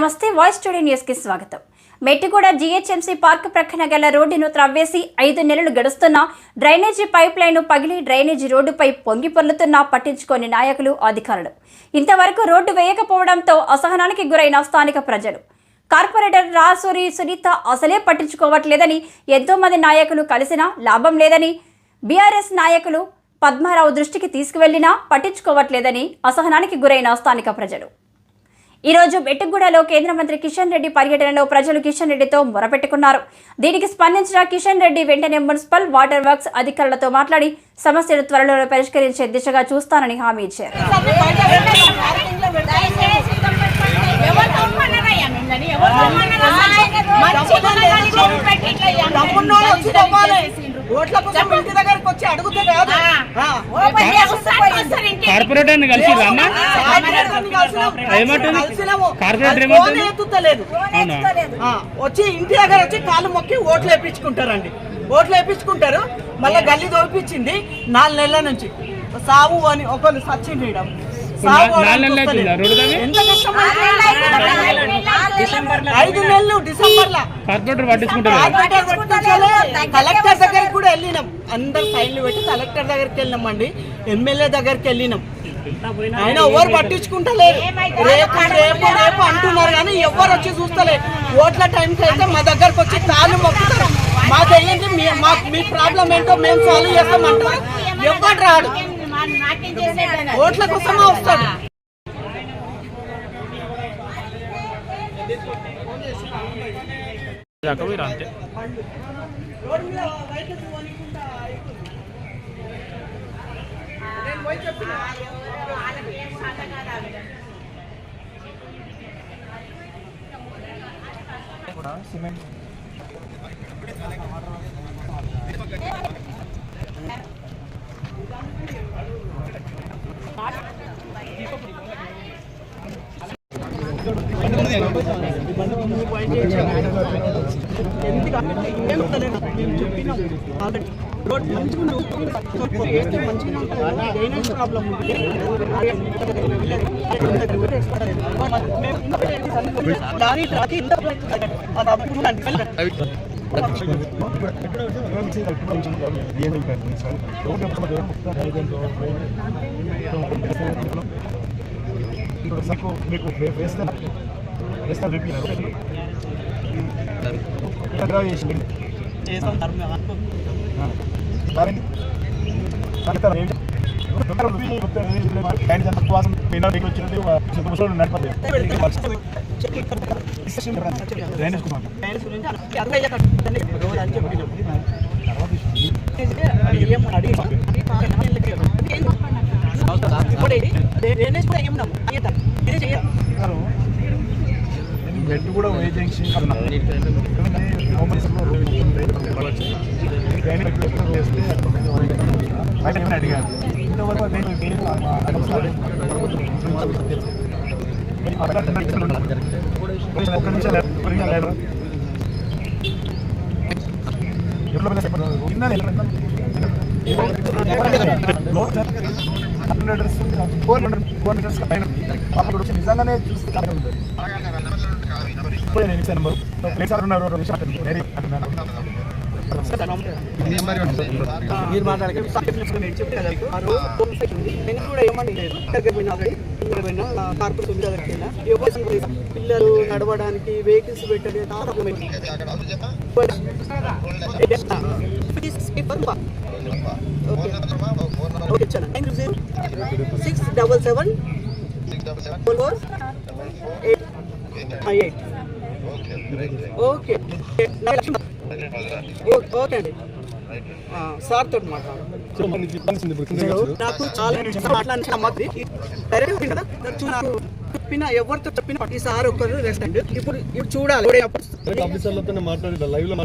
Voice studio న్యూస్కి స్వాగతం. Mettiguda GHMC park ప్రక్కన గల రోడ్డును త్రవ్వేసి ఐదు నెలలు గడుస్తున్నా డ్రైనేజీ పైప్ లైన్ పగిలి డ్రైనేజీ రోడ్డుపై పొంగి పొర్లుతున్నా పట్టించుకోని నాయకులు అధికారులు. ఇంతవరకు రోడ్డు వేయకపోవడంతో అసహనానికి గురైన స్థానిక ప్రజలు. కార్పొరేటర్ రాసూరి సునీత అసలే పట్టించుకోవట్లేదని ఎంతో మంది నాయకులు కలిసినా లాభం లేదని బీఆర్ఎస్ నాయకులు పద్మారావు దృష్టికి తీసుకువెళ్ళినా పట్టించుకోవట్లేదని అసహనానికి గురైన స్థానిక ప్రజలు. ఈ రోజు కేంద్ర మంత్రి కిషన్ రెడ్డి పర్యటనలో ప్రజలు కిషన్ రెడ్డితో మొరపెట్టుకున్నారు. దీనికి స్పందించిన కిషన్ రెడ్డి వెంటనే మున్సిపల్ వాటర్ వర్క్స్ అధికారులతో మాట్లాడి సమస్యను త్వరలో పరిష్కరించే దిశగా చూస్తానని హామీ ఇచ్చారు తమ్మున్నోళ్ళు వచ్చి తవ్వాలి. ఓట్ల కోసం ఇంటి దగ్గరికి వచ్చి అడుగుతే కాదు. కలిసి. ఏమంటుంది? కార్పొరేటర్ ఆ, వచ్చి ఇంటి దగ్గర వచ్చి కాళ్ళు మొక్కి ఓట్లు వేయించుకుంటారండి ఓట్లు వేయించుకుంటారు మళ్ళీ గల్లి దోపించింది నాలుగు నెలల నుంచి. సావు అని ఒకళ్ళు నా- నాలుగు నెలలు అవుతుందా? ఐదు నెలలు డిసెంబర్ లా కార్పొరేటర్ పట్టించుకుంటారు? కార్పొరేటర్ పట్టించాలి. కలెక్టర్ దగ్గరికి కూడా వెళ్ళినాం. అందరు సైన్లు పెట్టి కలెక్టర్ దగ్గరికి వెళ్ళినాం అండి ఎమ్మెల్యే దగ్గరికి వెళ్ళినాం. ఆయన ఎవరు పట్టించుకుంటలేరు. రేపు రేపు రేపు అంటున్నారు కానీ ఎవరు వచ్చి చూస్తలే. ఓట్ల టైంకి అయితే మా దగ్గరకు వచ్చి కాళ్ళు మొక్కుతారు. మాకు మా- మీ ప్రాబ్లం ఏంటో మేము సాల్వ్ చేస్తామంటారు. ఎవరు రాడు? ఓట్ల కోసమే వస్తాడు. అంతే రోడ్డు లారీ ట్రాక్ ఇంత అది అప్పుడు అంటే మీకు మీకు వేస్తా వేస్తా రిపీట్ చేసింది అడిగారు ఇంతవరకు నేను ఒక్క నిమిషం లేదు హండ్రెడ్ ఫోర్ మీటర్స్ పైన అప్పుడు వచ్చి నిజంగానే చూస్తే ఇచ్చాను నెంబర్. మీరు నేను కూడా ఏమని లేదు. దగ్గరికి పోయినా కార్పొరేట్ ఉంది దగ్గరికి. పిల్లలు నడవడానికి వెహికల్స్ చాలా అయింది. Okay. Zero six double seven four four eight eight okay. Okay అండి. ఆ, సార్ తోటి మాట్లాడు నాకు చాలా మాట్లాడిన నమ్మద్ది డైరెక్ట్ ఉంది కదా? చూ- నాకు చెప్పిన ఎవరితో చెప్పిన ప్రతిసారి ఒకరు రెస్టారెంట్ ఇప్పుడు ఇప్పుడు చూడాలి. ఎవడైనా ఆఫీసర్లతో మాట్లాడి లైవ్లో